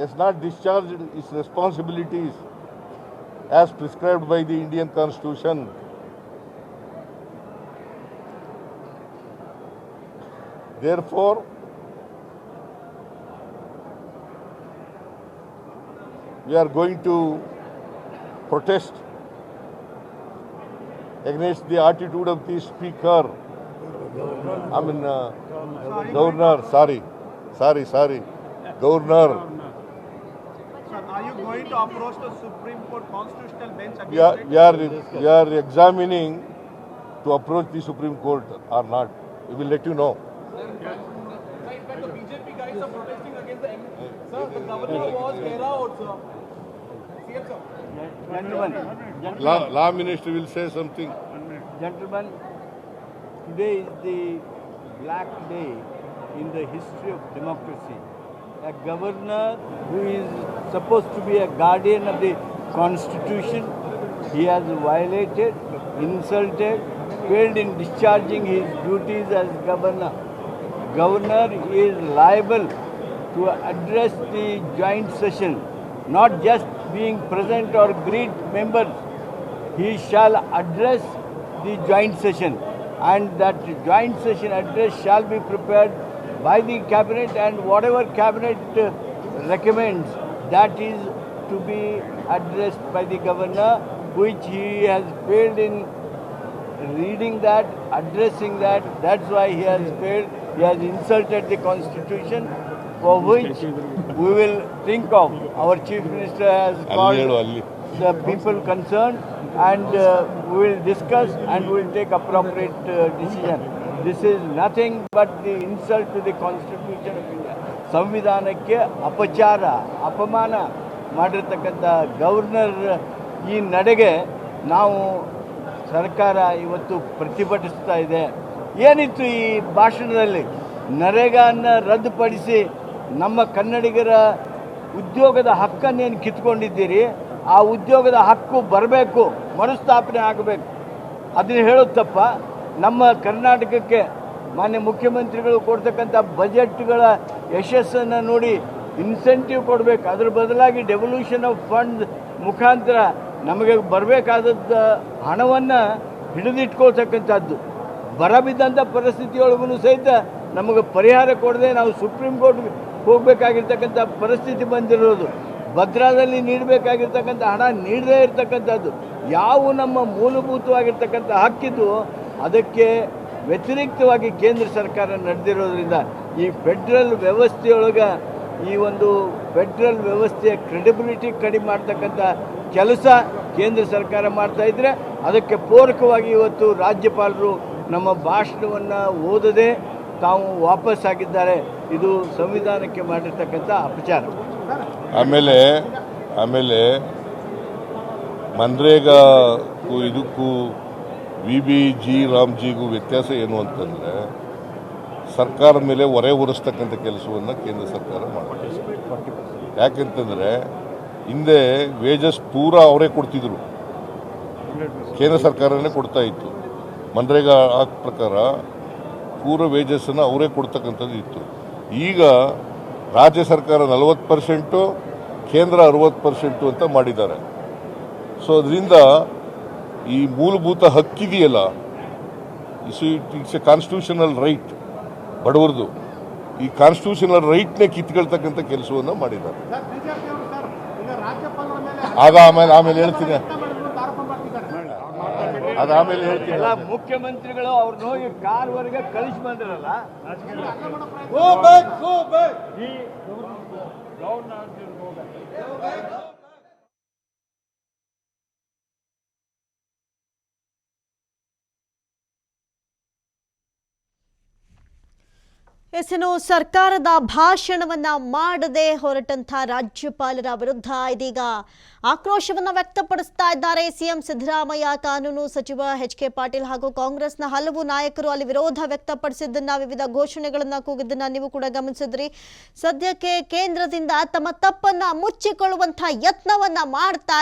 has not discharged its responsibilities as prescribed by the Indian Constitution. Therefore, we are going to protest against the attitude of the speaker. I mean, uh, governor, sorry, sorry, sorry, governor. Sir, are you going to approach the Supreme Court constitutional bench against We are, we are, we are examining to approach the Supreme Court or not. We will let you know. Right, but the BJP guys are protesting against the M. Sir, the governor was Kera also. CM sir. Gentlemen, Law, law minister will say something. gentlemen, today is the black day in the history of democracy. A governor who is supposed to be a guardian of the constitution, he has violated, insulted, failed in discharging his duties as governor. Governor is liable to address the joint session, not just being present or greet members he shall address the joint session and that joint session address shall be prepared by the cabinet and whatever cabinet uh, recommends that is to be addressed by the governor which he has failed in reading that addressing that. That's why he has failed. He has insulted the constitution for which we will think of. Our chief minister has called the people concerned and uh, we will discuss and we will take appropriate uh, decision. This is nothing but the insult to the constitution of India ಸಂವಿಧಾನಕ್ಕೆ ಅಪಚಾರ, ಅಪಮಾನ ಮಾಡಿರ್ತಕ್ಕಂಥ governor ಈ ನಡೆಗೆ ನಾವು ಸರ್ಕಾರ ಇವತ್ತು ಪ್ರತಿಭಟಿಸ್ತಾ ಇದೆ. ಏನಿತ್ತು ಈ ಭಾಷಣದಲ್ಲಿ? ನರೇಗಾನ ರದ್ದುಪಡಿಸಿ ನಮ್ಮ ಕನ್ನಡಿಗರ ಉದ್ಯೋಗದ ಹಕ್ಕನ್ನೇನು ಕಿತ್ಕೊಂಡಿದ್ದೀರಿ? ಆ ಉದ್ಯೋಗದ ಹಕ್ಕು ಬರಬೇಕು, ಮರುಸ್ಥಾಪನೆ ಆಗಬೇಕು. ಅದನ್ನು ಹೇಳುತ್ತಪ್ಪ ತಪ್ಪ? ನಮ್ಮ ಕರ್ನಾಟಕಕ್ಕೆ ಮಾನ್ಯ ಮುಖ್ಯಮಂತ್ರಿಗಳು ಕೊಡ್ತಕ್ಕಂಥ ಬಜೆಟ್ಗಳ ಯಶಸ್ಸನ್ನು ನೋಡಿ ಇನ್ಸೆಂಟಿವ್ ಕೊಡಬೇಕು. ಅದ್ರ ಬದಲಾಗಿ ಡೆವಲ್ಯೂಷನ್ ಆಫ್ ಫಂಡ್ ಮುಖಾಂತರ ನಮಗೆ ಬರಬೇಕಾದದ್ದು ಹಣವನ್ನು ಹಿಡಿದಿಟ್ಕೊಳ್ತಕ್ಕಂಥದ್ದು. ಬರ ಬಿದ್ದಂಥ ಪರಿಸ್ಥಿತಿಯೊಳಗೂ ಸಹಿತ ನಮಗೆ ಪರಿಹಾರ ಕೊಡದೆ ನಾವು ಸುಪ್ರೀಂ ಕೋರ್ಟ್ ಹೋಗಬೇಕಾಗಿರ್ತಕ್ಕಂಥ ಪರಿಸ್ಥಿತಿ ಬಂದಿರೋದು. ಭದ್ರಾದಲ್ಲಿ ನೀಡಬೇಕಾಗಿರ್ತಕ್ಕಂಥ ಹಣ ನೀಡದೇ ಇರತಕ್ಕಂಥದ್ದು. ಯಾವ ನಮ್ಮ ಮೂಲಭೂತವಾಗಿರ್ತಕ್ಕಂಥ ಹಕ್ಕಿದ್ದು ಅದಕ್ಕೆ ವ್ಯತಿರಿಕ್ತವಾಗಿ ಕೇಂದ್ರ ಸರ್ಕಾರ ನಡೆದಿರೋದ್ರಿಂದ ಈ ಫೆಡ್ರಲ್ ವ್ಯವಸ್ಥೆಯೊಳಗೆ ಈ ಒಂದು ಫೆಡ್ರಲ್ ವ್ಯವಸ್ಥೆಯ ಕ್ರೆಡಿಬಿಲಿಟಿ ಕಡಿಮೆ ಮಾಡ್ತಕ್ಕಂಥ ಕೆಲಸ ಕೇಂದ್ರ ಸರ್ಕಾರ ಮಾಡ್ತಾ ಇದ್ರೆ ಅದಕ್ಕೆ ಪೂರಕವಾಗಿ ಇವತ್ತು ರಾಜ್ಯಪಾಲರು ನಮ್ಮ ಭಾಷಣವನ್ನು ಓದದೆ ತಾವು ವಾಪಸ್ ಆಗಿದ್ದಾರೆ ಇದು ಸಂವಿಧಾನಕ್ಕೆ ಮಾಡಿರ್ತಕ್ಕಂಥ ಅಪಚಾರ. ಆಮೇಲೆ ಆಮೇಲೆ ಮನ್ರೇಗಾಕ್ಕೂ ಇದಕ್ಕೂ ವಿ ಬಿ ಜಿ ರಾಮ್ಜಿಗೂ ವ್ಯತ್ಯಾಸ ಏನು ಅಂತಂದರೆ ಸರ್ಕಾರದ ಮೇಲೆ ಹೊರೆ ಹೊರಿಸ್ತಕ್ಕಂಥ ಕೆಲಸವನ್ನು ಕೇಂದ್ರ ಸರ್ಕಾರ ಮಾಡುತ್ತೆ ಯಾಕೆಂತಂದರೆ, ಹಿಂದೆ ವೇಜಸ್ ಪೂರ ಅವರೇ ಕೊಡ್ತಿದ್ರು. ಕೇಂದ್ರ ಸರ್ಕಾರನೇ ಕೊಡ್ತಾ ಇತ್ತು. ಮನ್ರೇಗಾ ಆ ಪ್ರಕಾರ ಪೂರ ವೇಜಸ್ಸನ್ನು ಅವರೇ ಕೊಡ್ತಕ್ಕಂಥದ್ದು ಇತ್ತು. ಈಗ ರಾಜ್ಯ ಸರ್ಕಾರ ನಲವತ್ತು ಪರ್ಸೆಂಟು, ಕೇಂದ್ರ ಅರವತ್ತು ಪರ್ಸೆಂಟು ಅಂತ ಮಾಡಿದ್ದಾರೆ. ಸೊ ಅದರಿಂದ ಈ ಮೂಲಭೂತ ಹಕ್ಕಿದೆಯಲ್ಲ? ಇಟ್ಸ್ ಎ ಕಾನ್ಸ್ಟಿಟ್ಯೂಷನಲ್ ರೈಟ್ ಬಡವರದು. ಈ ಕಾನ್ಸ್ಟಿಟ್ಯೂಷನಲ್ ರೈಟ್ನೇ ಕಿತ್ಕೊಳ್ತಕ್ಕಂಥ ಕೆಲಸವನ್ನು ಮಾಡಿದ್ದಾರೆ. ಸರ್ ಬಿಜೆಪಿ ಸರ್ ಈಗ ರಾಜ್ಯಪಾಲರ ಮೇಲೆ ಆಗ ಆಮೇಲೆ ಆಮೇಲೆ ಹೇಳ್ತೀನಿ. ಅದಾಮೇಲೆ ಹೇಳ್ತೀನಿ. ಮುಖ್ಯಮಂತ್ರಿಗಳು ಅವ್ರನ್ನ ಹೋಗಿ ಕಾಲ್ವರೆಗೆ ಕಳಿಸಿ ಬಂದಿರಲ್ಲ? ಗೋ ಬ್ಯಾಕ್ ಎಸೆನು ಸರ್ಕಾರದ ಭಾಷಣವನ್ನ ಮಾಡದೆ ಹೊರಟಂತ ರಾಜ್ಯಪಾಲರ ವಿರುದ್ಧ ಇದೀಗ ಆಕ್ರೋಶವನ್ನ ವ್ಯಕ್ತಪಡಿಸ್ತಾ ಇದ್ದಾರೆ ಸಿಎಂ ಸಿದ್ದರಾಮಯ್ಯ. ಕಾನೂನು ಸಚಿವ ಎಚ್ ಕೆ ಪಾಟೀಲ್ ಹಾಗೂ ಕಾಂಗ್ರೆಸ್ನ ಹಲವು ನಾಯಕರು ಅಲ್ಲಿ ವಿರೋಧ ವ್ಯಕ್ತಪಡಿಸಿದ್ದನ್ನ, ವಿವಿಧ ಘೋಷಣೆಗಳನ್ನ ಕೂಗಿದ್ದನ್ನ ನೀವು ಕೂಡ ಗಮನಿಸಿದ್ರಿ. ಸದ್ಯಕ್ಕೆ ಕೇಂದ್ರದಿಂದ ತಮ್ಮ ತಪ್ಪನ್ನ ಮುಚ್ಚಿಕೊಳ್ಳುವಂತಹ ಯತ್ನವನ್ನ ಮಾಡ್ತಾ